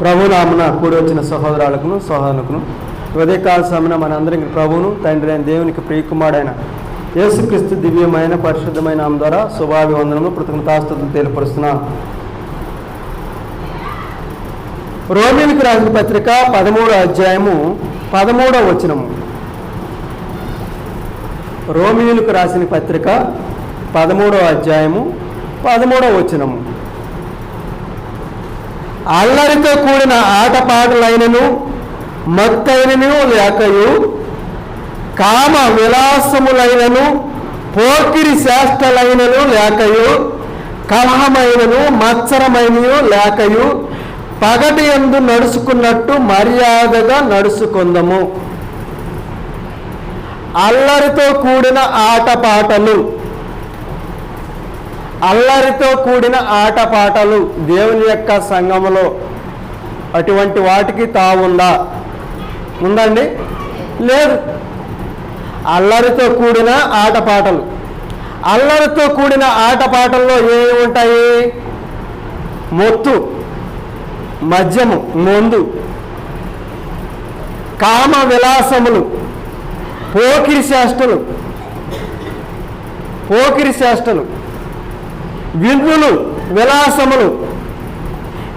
ప్రభునామన కూడి వచ్చిన సహోదరాలకును సహోదరులకును ఉదయకాల సమయన మనందరికి ప్రభువును తండ్రి అయిన దేవునికి ప్రియకుమారుడైన యేసుక్రీస్తు దివ్యమైన పరిశుద్ధమైన ఆమె ద్వారా శుభాభివందనము కృతజ్ఞతాస్తుతులు తెలియపరుస్తున్నాను రోమిలకు రాసిన పత్రిక పదమూడో అధ్యాయము పదమూడవ వచనము. రోమిలకు రాసిన పత్రిక పదమూడవ అధ్యాయము పదమూడవ వచనము. అల్లరితో కూడిన ఆటపాటలైనను మత్తైనను లేకయు కామ విలాసములైనను పోకిరి శాస్త్రలైనను లేకయు కలహమైనను మత్సరమైనను లేకయు పగటి ఎందు నడుచుకున్నట్టు మర్యాదగా నడుచుకుందము. అల్లరితో కూడిన ఆటపాటలు. అల్లరితో కూడిన ఆటపాటలు దేవుని యొక్క సంఘములో అటువంటి వాటికి తావుందా? ఉందండి? లేదు. అల్లరితో కూడిన ఆటపాటలు. అల్లరితో కూడిన ఆటపాటల్లో ఏమి ఉంటాయి? మొత్తు మద్యము మందు కామ విలాసములు పోకిరి చేష్టలు పోకిరి చేష్టలు విందులు విలాసములు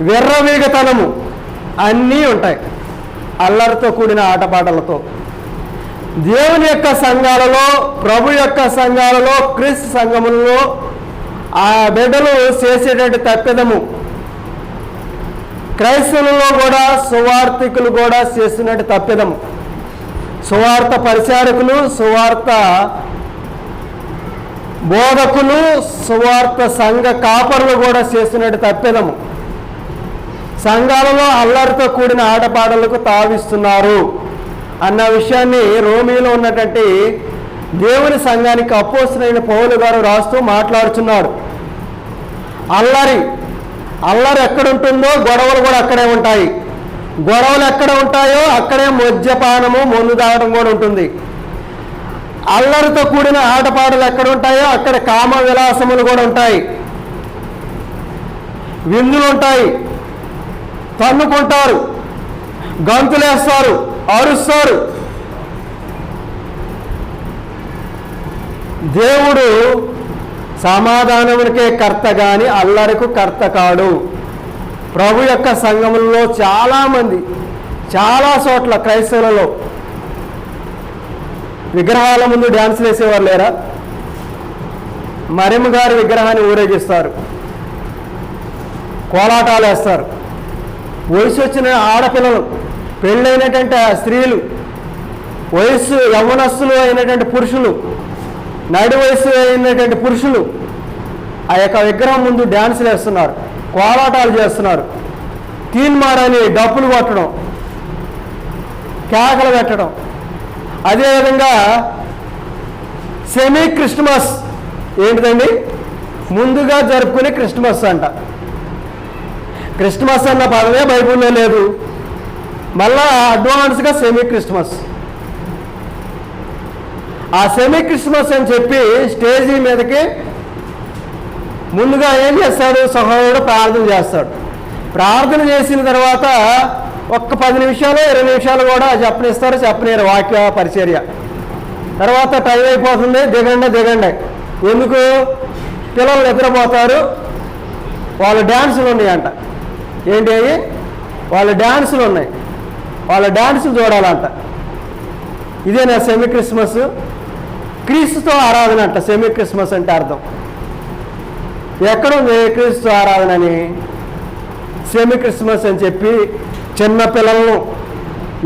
వెర్రవేగతనము అన్నీ ఉంటాయి. అల్లరితో కూడిన ఆటపాటలతో. దేవుని యొక్క సంఘాలలో ప్రభు యొక్క సంఘాలలో క్రీస్తు సంఘములలో ఆ బిడ్డలు చేసేటువంటి తప్పిదము. క్రైస్తవులలో కూడా సువార్థికులు కూడా చేస్తున్నట్టు తప్పిదము. సువార్త పరిచారకులు సువార్త బోధకులు సువార్త సంఘ కాపరులు కూడా చేస్తున్నట్టు తప్పిదము. సంఘాలలో అల్లరితో కూడిన ఆటపాటలకు తావిస్తున్నారు. అన్న విషయాన్ని రోమిలో ఉన్నటువంటి దేవుని సంఘానికి అపోస్తులైన పౌలు గారు రాస్తూ మాట్లాడుచున్నాడు. అల్లరి అల్లరి ఎక్కడుంటుందో గొడవలు కూడా అక్కడే ఉంటాయి. గొడవలు ఎక్కడ ఉంటాయో అక్కడే మద్యపానము మందు తాగడం కూడా ఉంటుంది. అల్లరితో కూడిన ఆటపాటలు ఎక్కడ ఉంటాయో అక్కడ కామ విలాసములు కూడా ఉంటాయి. విందులు ఉంటాయి. తన్నుకుంటారు. గంతులేస్తారు. అరుస్తారు. దేవుడు సమాధానమునికే కర్త గాని అల్లరకు కర్త కాడు. ప్రభు యొక్క సంఘములలో చాలామంది చాలా చోట్ల క్రైస్తవులలో విగ్రహాల ముందు డ్యాన్సులు వేసేవారు లేరా? మరిమ గారి విగ్రహాన్ని ఊరేగిస్తారు. కోలాటాలు వేస్తారు. వయసు వచ్చిన ఆడపిల్లలు పెళ్ళైనటువంటి ఆ స్త్రీలు వయస్సు యవ్వనస్తులు అయినటువంటి పురుషులు నడి వయసు అయినటువంటి పురుషులు ఆ యొక్క విగ్రహం ముందు డ్యాన్సులు వేస్తున్నారు కోలాటాలు చేస్తున్నారు. తీన్మారని డప్పులు కొట్టడం కేకలు పెట్టడం అదేవిధంగా సెమీ క్రిస్మస్ ఏంటిదండి? ముందుగా జరుపుకునే క్రిస్మస్ అంట. క్రిస్మస్ అన్న పదమే బైబుల్లో లేదు. మళ్ళా అడ్వాన్స్గా సెమీ క్రిస్మస్ ఆ సెమీ క్రిస్మస్ అని చెప్పి స్టేజీ మీదకి ముందుగా ఏం చేస్తాడు? సహోదరుడు ప్రార్థన చేస్తాడు. ప్రార్థన చేసిన తర్వాత ఒక్క పది నిమిషాలు ఇరవై నిమిషాలు కూడా చెప్పనిస్తారు చెప్పలేరు వాక్య పరిచర్య. తర్వాత టైం అయిపోతుంది దిగండి దిగండి. ఎందుకు? పిల్లలు నిద్రపోతారు వాళ్ళ డ్యాన్సులు ఉన్నాయంట. ఏంటి అవి? వాళ్ళ డ్యాన్సులు ఉన్నాయి. వాళ్ళ డ్యాన్సులు చూడాలంట. ఇదే నా సెమీ క్రిస్మస్ క్రీస్తుతో ఆరాధన అంట సెమీ క్రిస్మస్ అంటే అర్థం. ఎక్కడుంది క్రీస్తు ఆరాధన అని? సెమీ క్రిస్మస్ అని చెప్పి చిన్న పిల్లలను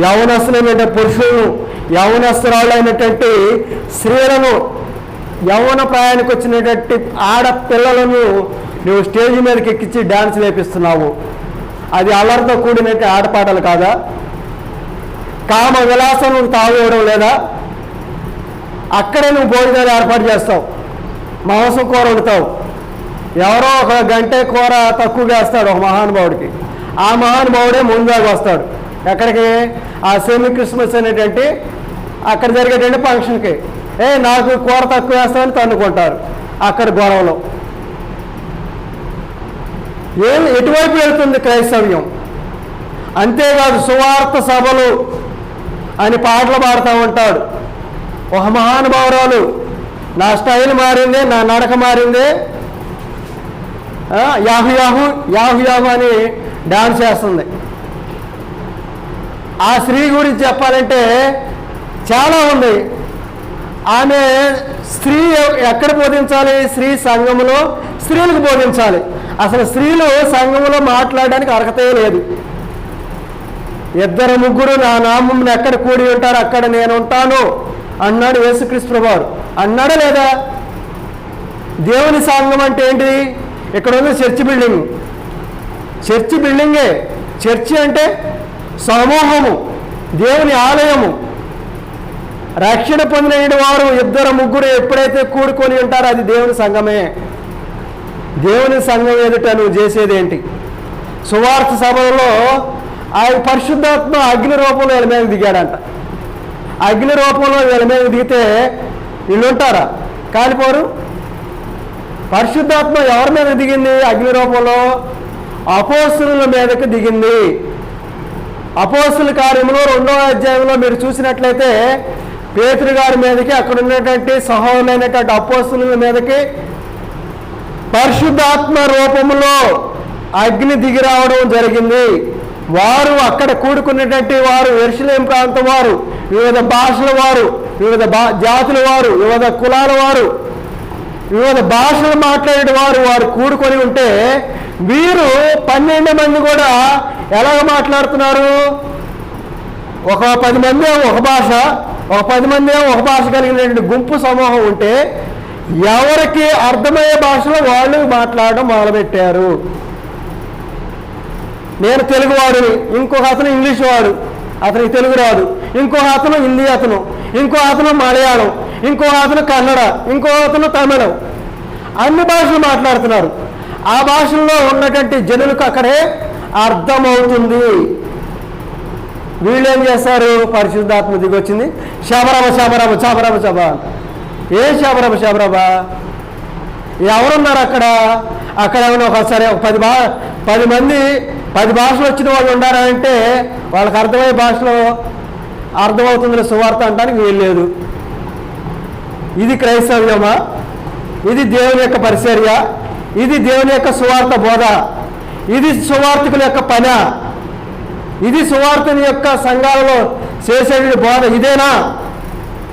యవనస్తులైన పురుషులను యవనస్తురాలైనటువంటి స్త్రీలను యవన ప్రాయానికి వచ్చినటువంటి ఆడపిల్లలను నువ్వు స్టేజ్ మీదకి ఎక్కించి డ్యాన్స్ వేపిస్తున్నావు అది అల్లరితో కూడినట్టు ఆడపాటలు కాదా? కామ విలాసం నువ్వు తాగేయడం లేదా? అక్కడే నువ్వు భోజనాలు ఏర్పాటు చేస్తావు మాంసం కూర వండుతావు. ఎవరో ఒక గంటే కూర తక్కువగా వేస్తాడు ఒక మహానుభావుడికి. ఆ మహానుభావుడే ముందుగా వస్తాడు. ఎక్కడికి? ఆ సెమీ క్రిస్మస్ అనేటువంటి అక్కడ జరిగేటువంటి ఫంక్షన్కి ఏ నాకు కూర తక్కువ వేస్తామని తన్నుకుంటారు అక్కడ గొడవలో. ఏం ఎటువైపు వెళ్తుంది క్రైస్తవ్యం? అంతేకాదు సువార్త సభలు అని పాటలు పాడుతూ ఉంటాడు. ఒక మహానుభావురాలు నా స్టైల్ మారింది నా నడక మారింది యాహు యాహు యాహు యాహు అని డాన్స్ చేస్తుంది. ఆ స్త్రీ గురించి చెప్పాలంటే చాలా ఉంది. ఆమె స్త్రీ ఎక్కడ బోధించాలి? స్త్రీ సంఘములో స్త్రీలకు బోధించాలి. అసలు స్త్రీలు సంఘములో మాట్లాడడానికి అర్హతే లేదు. ఇద్దరు ముగ్గురు నా నామం ఎక్కడ కూడి ఉంటారు అక్కడ నేను ఉంటాను అన్నాడు యేసుక్రీస్తు వారు అన్నాడా లేదా? దేవుని సంఘం అంటే ఏంటి ఇక్కడ ఉంది చర్చ్ బిల్డింగ్. చర్చి బిల్డింగే. చర్చి అంటే సమూహము దేవుని ఆలయము. రక్షణ పొందిన వారు ఇద్దరు ముగ్గురు ఎప్పుడైతే కూడుకొని ఉంటారో అది దేవుని సంఘమే. దేవుని సంఘం ఎదుట నువ్వు చేసేదేంటి? సువార్త సభలో ఆయన పరిశుద్ధాత్మ అగ్ని రూపంలో వీళ్ళ మీద దిగాడంట. అగ్ని రూపంలో వీళ్ళ మీద దిగితే వీళ్ళు ఉంటారా? కాలిపోరు? పరిశుద్ధాత్మ ఎవరి మీద దిగింది అగ్ని రూపంలో? అపోసుల మీదకి దిగింది. అపోసుల కార్యంలో రెండవ అధ్యాయంలో మీరు చూసినట్లయితే పేతురు గారి మీదకి అక్కడ ఉన్నటువంటి సహోదరులైనటువంటి అపోసుల మీదకి పరిశుద్ధాత్మ రూపంలో అగ్ని దిగి రావడం జరిగింది. వారు అక్కడ కూడుకున్నటువంటి వారు ఎరుసలేం ప్రాంతం వారు వివిధ భాషల వారు వివిధ బా జాతుల వారు వివిధ కులాల వారు వివిధ భాషలు మాట్లాడే వారు వారు కూడుకొని ఉంటే వీరు పన్నెండు మంది కూడా ఎలాగ మాట్లాడుతున్నారు? ఒక పది మంది ఒక భాష ఒక పది మంది ఒక భాష కలిగినటువంటి గుంపు సమూహం ఉంటే ఎవరికి అర్థమయ్యే భాషలో వాళ్ళు మాట్లాడడం మొదలుపెట్టారు. నేను తెలుగువాడిని ఇంకొక అతను ఇంగ్లీష్ వాడు అతనికి తెలుగు రాదు. ఇంకొక అతను హిందీ అతను ఇంకో అతను మలయాళం ఇంకో అతను కన్నడ ఇంకో అతను తమిళం. అన్ని భాషలు మాట్లాడుతున్నారు. ఆ భాషల్లో ఉన్నటువంటి జనులకు అక్కడే అర్థమవుతుంది. వీళ్ళు ఏం చేస్తారు? పరిశుద్ధాత్మ దిగి వచ్చింది శబరమ శబరమ శబరమ శబ. ఏ శబరమ శబరమ? ఎవరున్నారు అక్కడ? అక్కడ ఏమైనా ఒకసారి ఒక పది భా పది మంది పది భాషలు వచ్చిన వాళ్ళు ఉండారంటే వాళ్ళకి అర్థమయ్యే భాషలో అర్థమవుతుందని సువార్త అంటానికి వీల్లేదు ఇది క్రైస్తవ్యమా? ఇది దేవుని యొక్క పరిచర్య? ఇది దేవుని యొక్క సువార్త బోధ. ఇది సువార్తికుల యొక్క పన. ఇది సువార్తని యొక్క సంఘాలలో చేసేటువంటి బోధ. ఇదేనా?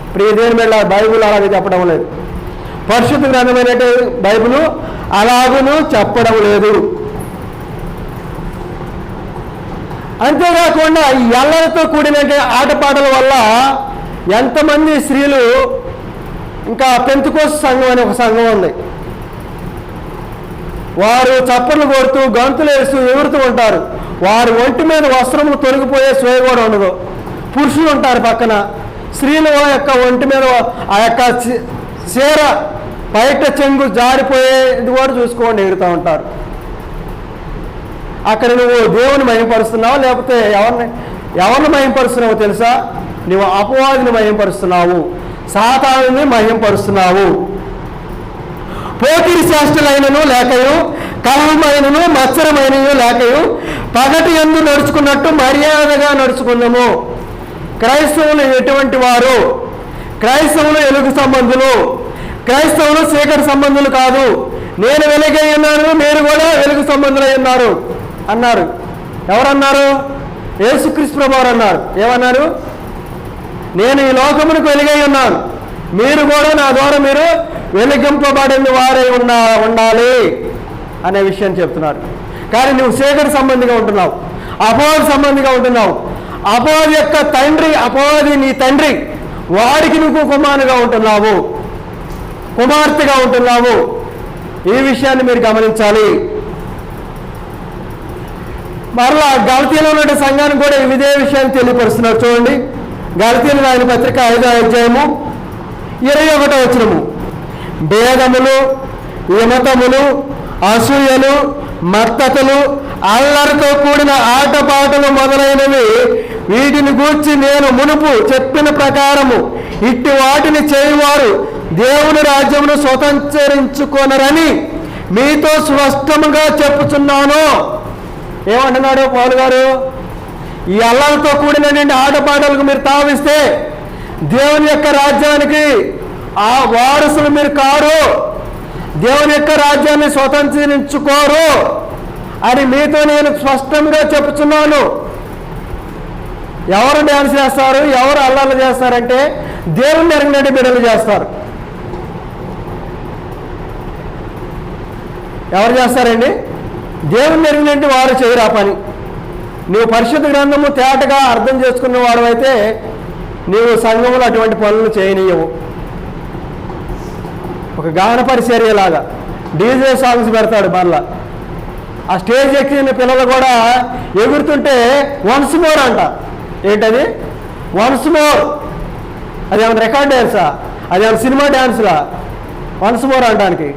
ఇప్పుడు ఇదేం వెళ్ళ బైబుల్ అలాగే చెప్పడం లేదు. పరిశుద్ధ గ్రంథమైన బైబిల్ అలాగును చెప్పడం లేదు. అంతేకాకుండా ఈ ఎల్లలతో కూడిన ఆటపాటల వల్ల ఎంతమంది స్త్రీలు ఇంకా పెంతుకోస సంఘం అనే ఒక సంఘం ఉంది. వారు చప్పట్లు కొడుతూ గంతులు వేస్తూ ఎగురుతూ ఉంటారు. వారి ఒంటి మీద వస్త్రములు తొలగిపోయే స్వేయ కూడా ఉండదు. పురుషులు ఉంటారు పక్కన. స్త్రీల యొక్క ఒంటి మీద ఆ యొక్క చీర బయట చెంగు జారిపోయేది కూడా చూసుకోండి ఎగురుతూ ఉంటారు. అక్కడ నువ్వు దేవుని మయంపరుస్తున్నావు లేకపోతే ఎవరిని ఎవరిని మయంపరుస్తున్నావు తెలుసా? నువ్వు అపవాదిని మయంపరుస్తున్నావు సాతానుని మయంపరుస్తున్నావు పోకిరి శాస్త్రులైనను లేకయు కలహమైనను మత్సరమైనను లేకయు పగటి ఎందు నడుచుకున్నట్టు మర్యాదగా నడుచుకున్నాము. క్రైస్తవులు ఎటువంటి వారు? క్రైస్తవులు ఎలుగు సంబంధులు? క్రైస్తవులు చీకటి సంబంధులు కాదు. నేను వెలుగై ఉన్నాను మీరు కూడా వెలుగు సంబంధులై ఉన్నారు అన్నారు. ఎవరన్నారు? యేసుక్రీస్తు ప్రభు అన్నారు. ఏమన్నారు? నేను ఈ లోకమునకు వెలుగై ఉన్నాను. మీరు కూడా నా ద్వారా మీరు వెలిగింపబడిన వారే ఉన్నా ఉండాలి అనే విషయం చెప్తున్నారు. కానీ నువ్వు చీకటి సంబంధిగా ఉంటున్నావు. అపవాది సంబంధిగా ఉంటున్నావు. అపవాది యొక్క తండ్రి అపవాది నీ తండ్రి వాడికి నువ్వు కుమారుగా ఉంటున్నావు. కుమార్తెగా ఉంటున్నావు. ఈ విషయాన్ని మీరు గమనించాలి. మరలా గలతీలో ఉన్న సంఘానికి కూడా ఇదే విషయాన్ని తెలియపరుస్తున్నారు. చూడండి. గలతీలు రాయని పత్రిక ఐదో అధ్యాయము ఇరవై ఒకటో వచనము. భేదములు విమతములు అసూయలు మత్తతలు అల్లరితో కూడిన ఆటపాటలు మొదలైనవి వీటిని గూర్చి నేను మునుపు చెప్పిన ప్రకారము. ఇట్టి వాటిని చేయువారు దేవుని రాజ్యమును స్వతంత్రించుకొనరని మీతో స్పష్టముగా చెప్పుచున్నాను. ఏమంటున్నాడు పౌలు గారు? ఈ అల్లరితో కూడినటువంటి ఆటపాటలకు మీరు తావిస్తే దేవుని యొక్క రాజ్యానికి ఆ వారసులు మీరు కారు. దేవుని యొక్క రాజ్యాన్ని స్వతంత్రించుకోరు అని మీతో నేను స్పష్టంగా చెప్పుచున్నాను. ఎవరు డ్యాన్స్ చేస్తారు? ఎవరు అల్లాలు చేస్తారంటే దేవుని ఎరగనటి బిడ్డలు చేస్తారు. ఎవరు చేస్తారండి? దేవుని ఎరిగినట్టు వారు చేయరా పని. నువ్వు పరిశుద్ధ గ్రంథము తేటగా అర్థం చేసుకున్న వాడవైతే నీవు సంఘంలో అటువంటి పనులు చేయనీయవు. ఒక గాన పరిచర్యలాగా డీజే సాంగ్స్ పెడతాడు మరలా ఆ స్టేజ్ ఎక్కిన పిల్లలు కూడా ఎగురుతుంటే వన్స్ మోర్ అంట. ఏంటది? వన్స్ మోర్ అది ఏమైనా రికార్డ్ డ్యాన్సా అది ఏమైనా సినిమా డ్యాన్స్లా వన్స్ మోర్ అనడానికి.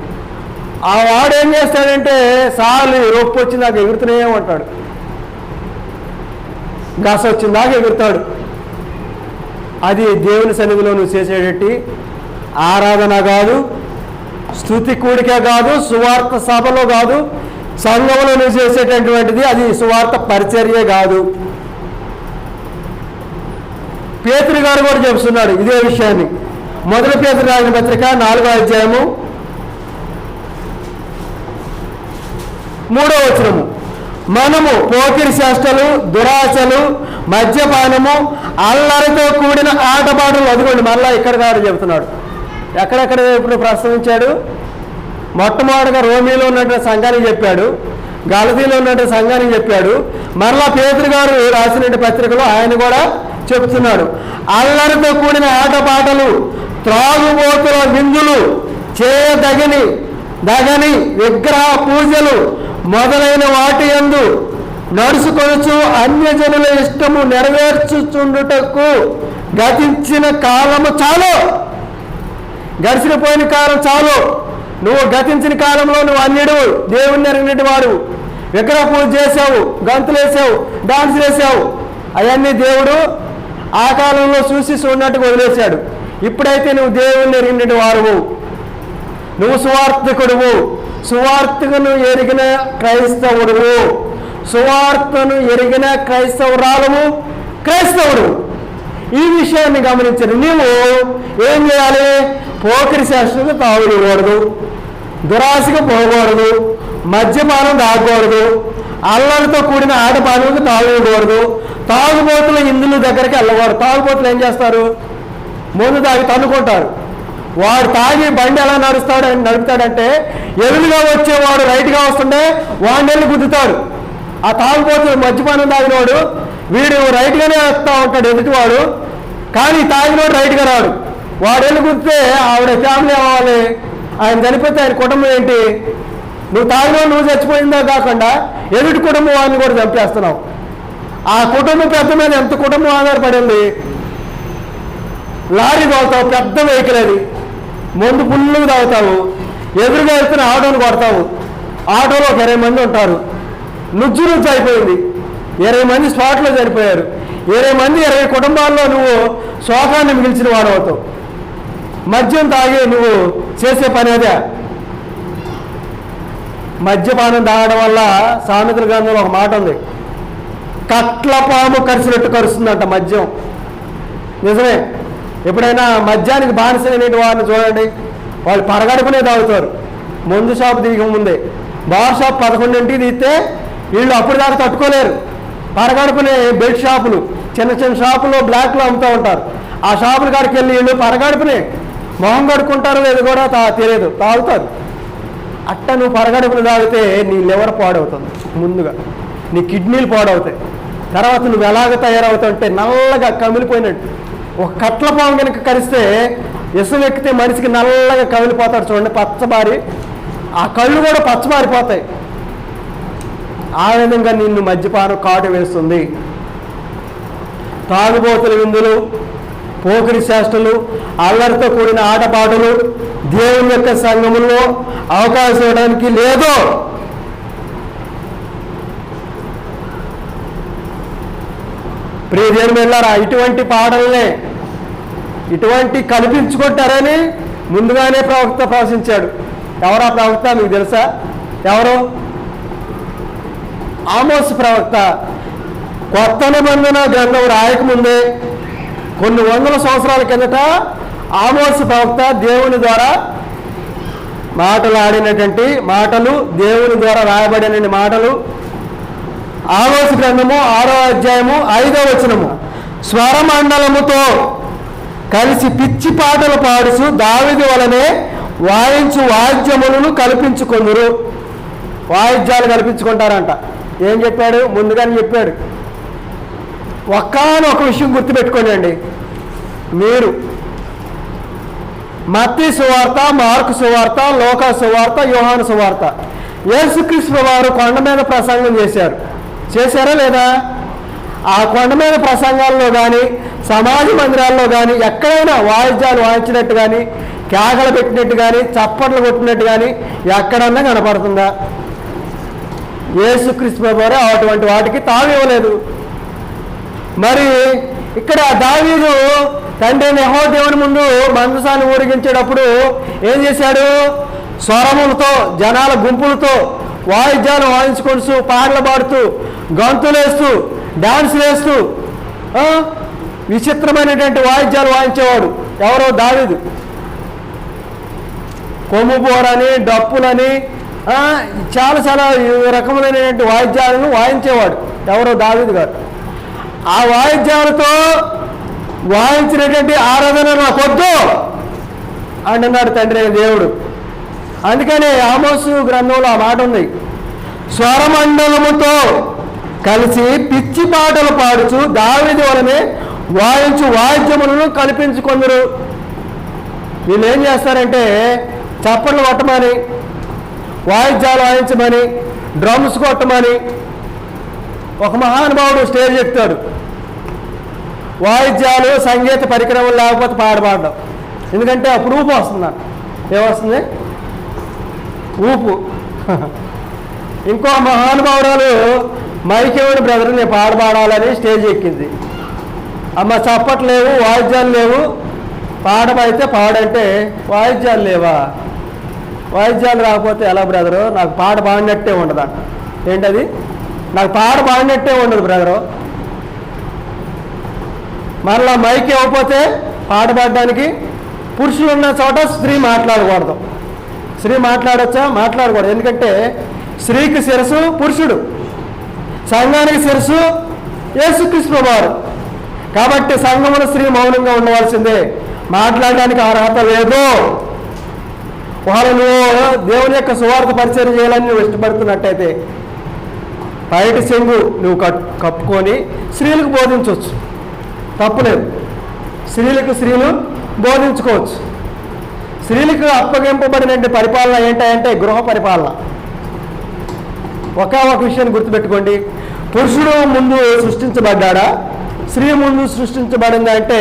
ఆ వాడు ఏం చేస్తాడంటే సార్లు రొప్పు వచ్చిందాక ఎగురుతూనే ఉంటాడు. గస వచ్చిందాక ఎగురుతాడు. అది దేవుని సన్నిధిలో నువ్వు చేసేటట్టి ఆరాధన కాదు స్థుతి కూడికే కాదు సువార్త సభలో కాదు సంఘంలో నువ్వు చేసేటటువంటిది అది సువార్త పరిచర్యే కాదు. పేతురు గారు కూడా చెబుతున్నాడు ఇదే విషయాన్ని. మొదటి పేతురు రాసిన పత్రిక నాలుగో అధ్యాయము మూడో వచనము. మనము పోకిరి చేష్టలు దురాశలు మద్యపానము అల్లరితో కూడిన ఆటపాటలు అదిగోండి మళ్ళా ఇక్కడ గారు చెబుతున్నాడు. ఎక్కడెక్కడ ఇప్పుడు ప్రస్తావించాడు మొట్టమొదటిగా రోమిలో ఉన్నటువంటి సంఘానికి చెప్పాడు. గలతీలో ఉన్నటువంటి సంఘానికి చెప్పాడు. మరలా పేతురు గారు రాసినటువంటి పత్రికలో ఆయన కూడా చెప్తున్నాడు. అల్లరితో కూడిన ఆటపాటలు త్రాగుబోతుల విందులు చేయదగిని దగని విగ్రహ పూజలు మొదలైన వాటి యందు నడుచుకొనుచు అన్యజనుల ఇష్టము నెరవేర్చుచుండుటకు గతించిన కాలము చాలు. గడిచిన పోయిన కాలం చాలు. నువ్వు గతించిన కాలంలో నువ్వు అన్యుడు దేవుణ్ణి ఎరిగినట్టు వాడు. విగ్రహ పూజ చేసావు గంతులు వేసావు డాన్స్ వేసావు అవన్నీ దేవుడు ఆ కాలంలో చూసి చూడనట్టుగా వదిలేశాడు. ఇప్పుడైతే నువ్వు దేవుణ్ణి ఎరిగినటి వారువు నువ్వు సువార్థకుడువు. సువార్తను ఎరిగిన క్రైస్తవుడు సువార్తను ఎరిగిన క్రైస్తవురాలము క్రైస్తవుడు. ఈ విషయాన్ని గమనించిన నీవు ఏం చేయాలి? పోకరి శాస్త్రకు తాగుడకూడదు దురాశకు పోకూడదు. మద్యపానం తాగకూడదు. అల్లరితో కూడిన ఆటపానులకు తాగకూడదు తాగుబోతుల ఇందుల దగ్గరికి వెళ్ళకూడదు తాగుబోతులు ఏం చేస్తారు? ముందు తాగి తన్నుకుంటారు. వాడు తాగి బండి ఎలా నడుస్తాడు నడుపుతాడంటే ఎదురుగా వచ్చేవాడు రైట్గా వస్తుంటే వాడిని వెళ్ళి గుద్దుతాడు. ఆ తాగిపోతుంది మద్యపానం తాగినవాడు వీడు రైట్గానే వస్తూ ఉంటాడు ఎదుటివాడు కానీ తాగినోడు రైట్గా రాడు. వాడు వెళ్ళి గుద్దితే ఆవిడ ఫ్యామిలీ అవ్వాలి ఆయన చనిపోతే ఆయన కుటుంబం ఏంటి? నువ్వు తాగినోడు నువ్వు చచ్చిపోయిందో కాకుండా ఎదుటి కుటుంబం వాడిని కూడా చంపేస్తున్నావు. ఆ కుటుంబం పెద్ద మీద ఎంత కుటుంబం ఆధారపడింది? లారీ తోలుతావు పెద్ద వెహికల్ అది. ముందు ఫుల్లుగా తాగుతావు. ఎదురుగా వెళ్తున్న ఆటోను కొడతావు. ఆటోలో ఒక ఇరవై మంది ఉంటారు. నుజ్జు నుజ్జు అయిపోయింది. ఇరవై మంది స్పాట్లో చనిపోయారు. ఇరవై మంది ఇరవై కుటుంబాల్లో నువ్వు శోకాన్ని మిగిల్చిన వాడు అవుతావు మద్యం తాగి నువ్వు చేసే పని అదే. మద్యపానం తాగడం వల్ల సామెతల గ్రంథంలో ఒక మాట ఉంది. కట్ల పాము కరిసినట్టు కరుస్తుందంట మద్యం. నిజమే. ఎప్పుడైనా మద్యానికి బానిసైనటువంటి వారిని చూడండి. వాళ్ళు పరగడుపునే తాగుతారు. మందు షాప్ దిగక ముందే. బార్ షాప్ పదకొండింటికి తీస్తే వీళ్ళు అప్పుడు దాకా తట్టుకోలేరు. పరగడుపునే బెడ్ షాపులు చిన్న చిన్న షాపులో బ్లాక్లో అమ్ముతూ ఉంటారు. ఆ షాపుల కాడికి వెళ్ళి వీళ్ళు పరగడుపునే. మొహం కడుక్కుంటారో లేదు కూడా తా తెలియదు తాగుతారు. అట్ట నువ్వు పరగడుపులు తాగితే నీ లివర్ పాడవుతుంది ముందుగా. నీ కిడ్నీలు పాడవుతాయి. తర్వాత నువ్వు ఎలాగ తయారవుతావు అంటే నల్లగా కమిలిపోయినట్టు. ఒక కట్ల పాము కనుక కరిస్తే ఇసుం ఎక్కితే మనిషికి నల్లగా కవిలిపోతాడు చూడండి పచ్చబారి. ఆ కళ్ళు కూడా పచ్చబారిపోతాయి. ఆ విధంగా నిన్ను మద్యపానం కాటు వేస్తుంది. తాగుబోతుల విందులు పోకిరి చేష్టలు అల్లరితో కూడిన ఆటపాటలు దేవుని యొక్క సంఘములో అవకాశం ఇవ్వడానికి లేదు. ప్రియదేని వెళ్ళారా ఇటువంటి పాటలనే ఇటువంటి కల్పించుకుంటారని ముందుగానే ప్రవక్త ప్రవశించాడు ఎవరా ప్రవక్త మీకు తెలుసా? ఎవరు? ఆమోస్ ప్రవక్త. కొత్త నిబంధన గ్రంథం రాయకముందే కొన్ని వందల సంవత్సరాల కిందట ఆమోస్ ప్రవక్త దేవుని ద్వారా మాటలు ఆడినటువంటి మాటలు దేవుని ద్వారా రాయబడిన మాటలు ఆమోస్ గ్రంథము ఆరో అధ్యాయము ఐదో వచనము. స్వరమండలముతో కలిసి పిచ్చి పాటలు పాడుచు దావిది వలనే వాయించు వాద్యములను కల్పించుకొందురు వాయిద్యాలు కల్పించుకుంటారంట. ఏం చెప్పాడు? ముందుగానే చెప్పాడు. ఒక్కనొక విషయం గుర్తుపెట్టుకోండి మీరు మత్తి సువార్త మార్కు సువార్త లోక సువార్త యోహాను సువార్త. యేసుక్రీస్తు వారు కొండ మీద ప్రసంగం చేశారు. చేశారా లేదా? ఆ కొండ మీద ప్రసంగాల్లో కానీ సమాజ మందిరాల్లో కానీ ఎక్కడైనా వాయిద్యాలు వాయించినట్టు కానీ కేకలు పెట్టినట్టు కానీ చప్పట్లు కొట్టినట్టు కానీ ఎక్కడన్నా కనపడుతుందా? యేసుక్రీస్తు వారు అటువంటి వాటికి తావివ్వలేదు మరి ఇక్కడ దావీదు తండ్రి నెహో దేవుని ముందు మందసాన్ని ఊరిగించేటప్పుడు ఏం చేశాడు? స్వరములతో జనాల గుంపులతో వాయిద్యాలు వాయించుకొడుతూ పాటలు పాడుతూ గంతులేస్తూ డాన్స్ వేస్తూ విచిత్రమైనటువంటి వాయిద్యాలు వాయించేవాడు ఎవరో దావీదు. కొమ్ము బోరని డప్పులని చాలా చాలా రకములైనటువంటి వాయిద్యాలను వాయించేవాడు ఎవరో దావీదు గారు. ఆ వాయిద్యాలతో వాయించినటువంటి ఆరాధన నాకొద్దు అంటున్నాడు తండ్రి దేవుడు. అందుకనే ఆమోసు గ్రంథంలో ఆ మాట ఉంది. స్వరమండలముతో కలిసి పిచ్చి పాటలు పాడుచు దావిది వలనే వాయించు వాయిద్యములను కల్పించుకొందరు వీళ్ళు ఏం చేస్తారంటే చప్పట్లు కొట్టమని వాయిద్యాలు వాయించమని డ్రమ్స్ కొట్టమని ఒక మహానుభావుడు స్టేజ్ ఎక్కుతాడు వాయిద్యాలు సంగీత పరికరములు లేకపోతే పాడబాడడం. ఎందుకంటే అప్పుడు ఊపు వస్తుంది? ఏమొస్తుంది? ఊపు. ఇంకో మహానుభావురాలు మైకేవుడి బ్రదర్ నేను పాడబాడాలని స్టేజ్ ఎక్కింది. అమ్మ చప్పట్లు లేవు వాయిద్యాలు లేవు. పాడమైతే పాడంటే వాయిద్యాలు లేవా? వాయిద్యాలు రాకపోతే ఎలా బ్రదరు? నాకు పాట పాడినట్టే ఉండదా? ఏంటది? నాకు పాట పాడినట్టే ఉండదు బ్రదరు. మరలా మైక్ ఇవ్వకపోతే పాట పాడడానికి పురుషులు ఉన్న చోట స్త్రీ మాట్లాడకూడదు. స్త్రీ మాట్లాడచ్చా? మాట్లాడకూడదు. ఎందుకంటే స్త్రీకి శిరసు పురుషుడు. సంఘానికి శిరసు ఏసుకృష్ణ వారు. కాబట్టి సంఘమున స్త్రీ మౌనంగా ఉండవలసిందే. మాట్లాడడానికి అర్హత లేదు. వాళ్ళు నువ్వు దేవుని యొక్క సువార్త పరిచయం చేయాలని నువ్వు ఇష్టపడుతున్నట్టయితే బయట చెంగు నువ్వు కప్పుకొని స్త్రీలకు బోధించవచ్చు. తప్పులేదు స్త్రీలకు స్త్రీలు బోధించుకోవచ్చు. స్త్రీలకు అప్పగింపబడిన పరిపాలన ఏంటంటే గృహ పరిపాలన. ఒక ఒక విషయాన్ని గుర్తుపెట్టుకోండి. పురుషుడు ముందు సృష్టించబడ్డా స్త్రీ ముందు సృష్టించబడింది అంటే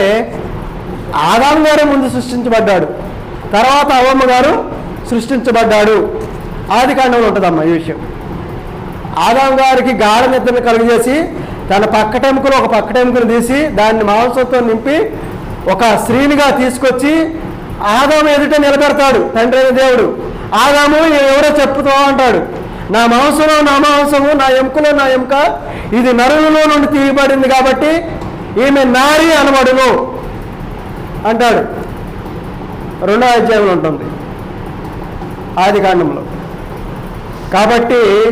ఆదాం గారు ముందు సృష్టించబడ్డాడు. తర్వాత అవమ్మ గారు సృష్టించబడ్డాడు. ఆది కాండంలో ఉంటుందమ్మా ఈ విషయం. ఆదాం గారికి గాఢ నిద్రను కలుగజేసి తన పక్కటెముకను ఒక పక్కటెముకను తీసి దాన్ని మాంసంతో నింపి ఒక స్త్రీనిగా తీసుకొచ్చి ఆదాము ఎదుట నిలబెడతాడు తండ్రి అయిన దేవుడు. ఆదాము ఎవరో చెప్పుతావు అంటాడు. నా మాంసంలో నా మాంసము నా ఎముకలో నా ఎముక ఇది నరులలో నుండి తీయబడింది కాబట్టి ఈమె నారి అనబడును అంటాడు. రెండో అధ్యాయంలో ఉంటుంది. ఆది కాండంలో. కాబట్టి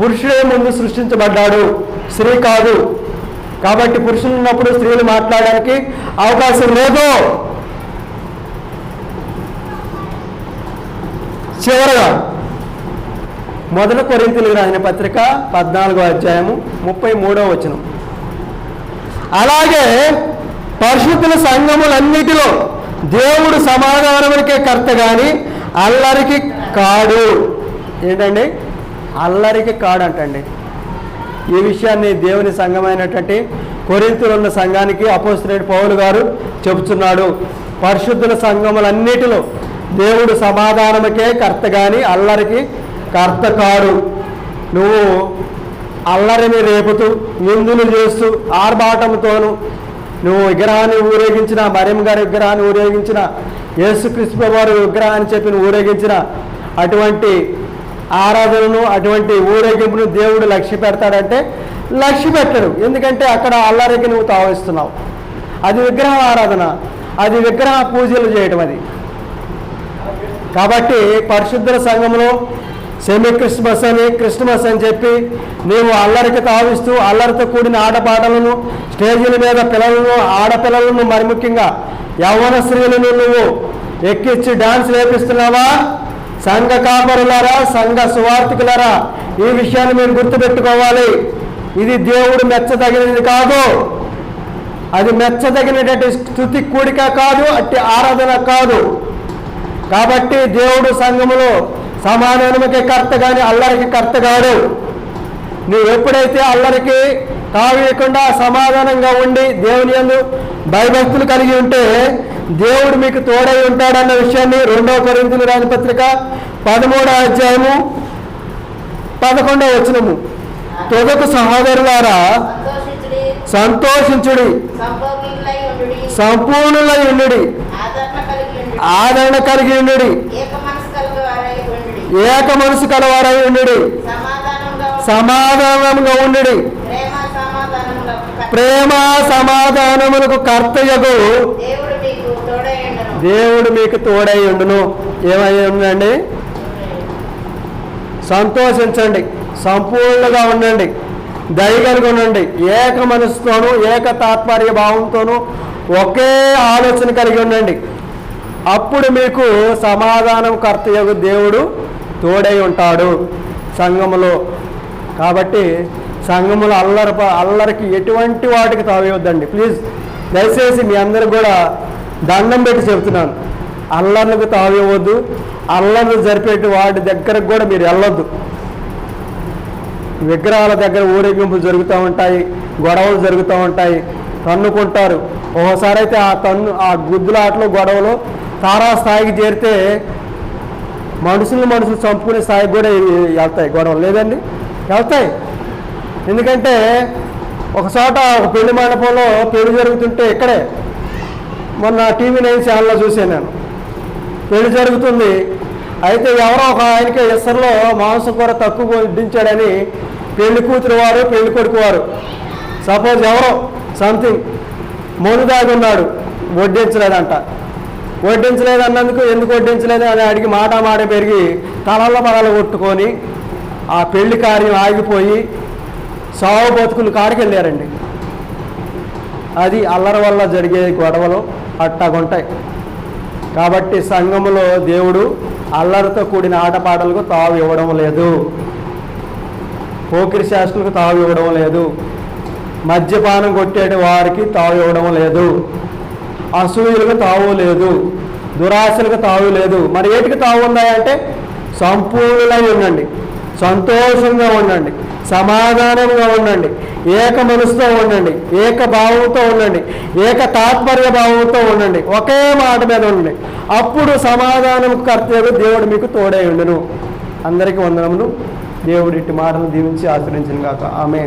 పురుషుడే ముందు సృష్టించబడ్డాడు స్త్రీ కాదు. కాబట్టి పురుషులు ఉన్నప్పుడు స్త్రీలు మాట్లాడడానికి అవకాశం లేదు. చివరగా మొదటి కొరింతలకు రాసిన పత్రిక పద్నాలుగో అధ్యాయము ముప్పై మూడో వచనం. అలాగే పరిశుద్ధుల సంఘములన్నిటిలో దేవుడు సమాధానములకే కర్త గాని అల్లరికి కాడు. ఏంటండి? అల్లరికి కాడు అంటండి. ఈ విషయాన్ని దేవుని సంఘమైనటువంటి కొరింతలు ఉన్న సంఘానికి అపోస్తులేడు పౌలు గారు చెబుతున్నాడు. పరిశుద్ధుల సంఘములన్నిటిలో దేవుడు సమాధానముకే కర్త గాని అల్లరికి కర్త కాడు నువ్వు అల్లరిని రేపుతూ నిందులు చేస్తూ ఆర్భాటంతోనూ నువ్వు విగ్రహాన్ని ఊరేగించిన మరియం గారి విగ్రహాన్ని ఊరేగించిన యేసుక్రీస్తు వారి విగ్రహాన్ని చెప్పి ఊరేగించిన అటువంటి ఆరాధనను అటువంటి ఊరేగింపును దేవుడు లక్ష్య పెడతాడంటే లక్ష్య పెట్టడు. ఎందుకంటే అక్కడ అల్లరికి నువ్వు తావిస్తున్నావు. అది విగ్రహ ఆరాధన అది విగ్రహ పూజలు చేయటం అది. కాబట్టి పరిశుద్ధ సంఘంలో సెమీ క్రిస్మస్ అని క్రిస్మస్ అని చెప్పి మేము అల్లరికి తావిస్తూ అల్లరితో కూడిన ఆటపాటలను స్టేజీల మీద పిల్లలను ఆడపిల్లలను మరి ముఖ్యంగా యవ్వన స్త్రీలను నువ్వు ఎక్కించి డాన్స్ వేపిస్తున్నావా సంఘ కాపరులారా సంఘ సువార్థికులారా ఈ విషయాన్ని మీరు గుర్తుపెట్టుకోవాలి. ఇది దేవుడు మెచ్చదగినది కాదు. అది మెచ్చదగినటువంటి స్థుతి కూడిక కాదు అట్టి ఆరాధన కాదు. కాబట్టి దేవుడు సంఘములో సమాధానముకి కర్త కానీ అల్లరికి కర్త కాడు నువ్వు ఎప్పుడైతే అల్లరికి తావేయకుండా సమాధానంగా ఉండి దేవుని యందు భయభక్తులు కలిగి ఉంటే దేవుడు మీకు తోడై ఉంటాడన్న విషయాన్ని రెండవ కొరింతలు రాని పత్రిక పదమూడవ అధ్యాయము పదకొండవ వచనము. తొదకు సహోదరులారా సంతోషించుడి. సంపూర్ణులై ఉండుడి. ఆదరణ కలిగి ఉండుడి ఆదరణ కలిగి ఉండుడి ఏక మనసు కలుగు వారై ఉండుడి ఏక మనసు కలవారై ఉండు సమాధానంగా ఉండుడి. ప్రేమ సమాధానములకు కర్తయ్యకు దేవుడు మీకు దేవుడు మీకు తోడై ఉండును. ఏమై ఉండండి సంతోషించండి. సంపూర్ణంగా ఉండండి. దయగలిగి ఉండండి. ఏక మనసుతోనూ ఏక తాత్పర్య భావంతోనూ ఒకే ఆలోచన కలిగి ఉండండి. అప్పుడు మీకు సమాధానం కర్తయ్యకు దేవుడు తోడై ఉంటాడు సంఘములో. కాబట్టి సంఘములో అల్లరి అల్లరికి ఎటువంటి వాటికి తావేయొద్దండి ప్లీజ్ దయచేసి మీ అందరు కూడా దండం పెట్టి చెబుతున్నాను. అల్లర్లకు తావేయవద్దు అల్లర్లు జరిపేటి వాటి దగ్గరకు కూడా మీరు వెళ్ళొద్దు. విగ్రహాల దగ్గర ఊరేగింపులు జరుగుతూ ఉంటాయి గొడవలు జరుగుతూ ఉంటాయి. తన్నుకుంటారు. ఒకసారి అయితే ఆ తన్ను ఆ గుద్దులాటలు గొడవలు తారా స్థాయికి చేరితే మనుషులు మనుషులు చంపుకునే స్థాయికి కూడా వెళ్తాయి గొడవలు. లేదండి? వెళ్తాయి. ఎందుకంటే ఒక చోట ఒక పెళ్ళి మండపంలో పెళ్ళి జరుగుతుంటే ఇక్కడే మొన్న టీవీ నైన్ ఛానల్లో చూశాను నేను. పెళ్ళి జరుగుతుంది. అయితే ఎవరో ఒక ఆయనకి ఇసర్లో మాంసం కూర తక్కువ వడ్డించాడని పెళ్ళి కూతురు వారు పెళ్ళి కొడుకు వారు. సపోజ్ ఎవరో సంథింగ్ మొను దాగి ఉన్నాడు వడ్డించలేదంట వడ్డించలేదు అన్నందుకు ఎందుకు వడ్డించలేదు అని అడిగి మాట మాట పెరిగి తలల పడలు కొట్టుకొని ఆ పెళ్ళి కార్యం ఆగిపోయి సావు బతుకులు కాడికి వెళ్ళారండి అది అల్లరి వల్ల జరిగే గొడవలు అట్టాగుంటాయి. కాబట్టి సంఘములో దేవుడు అల్లరితో కూడిన ఆటపాటలకు తావు ఇవ్వడం లేదు. పోకిరి శాస్త్రులకు తావు ఇవ్వడం లేదు. మద్యపానం కొట్టేటి వారికి తావు ఇవ్వడం లేదు. అసూయలకు తావు లేదు దురాశలకు తావు లేదు. మరి ఏటికి తావు ఉన్నాయంటే సంపూర్ణులై ఉండండి సంతోషంగా ఉండండి సమాధానంగా ఉండండి ఏక మనసుతో ఉండండి ఏక భావంతో ఉండండి ఏక తాత్పర్య భావంతో ఉండండి ఒకే మాట మీద ఉండండి. అప్పుడు సమాధానం కర్తలు దేవుడు మీకు తోడై ఉండను. అందరికీ వందనములు. దేవుడి మాటలు దీవించి ఆచరించిన కాక ఆమె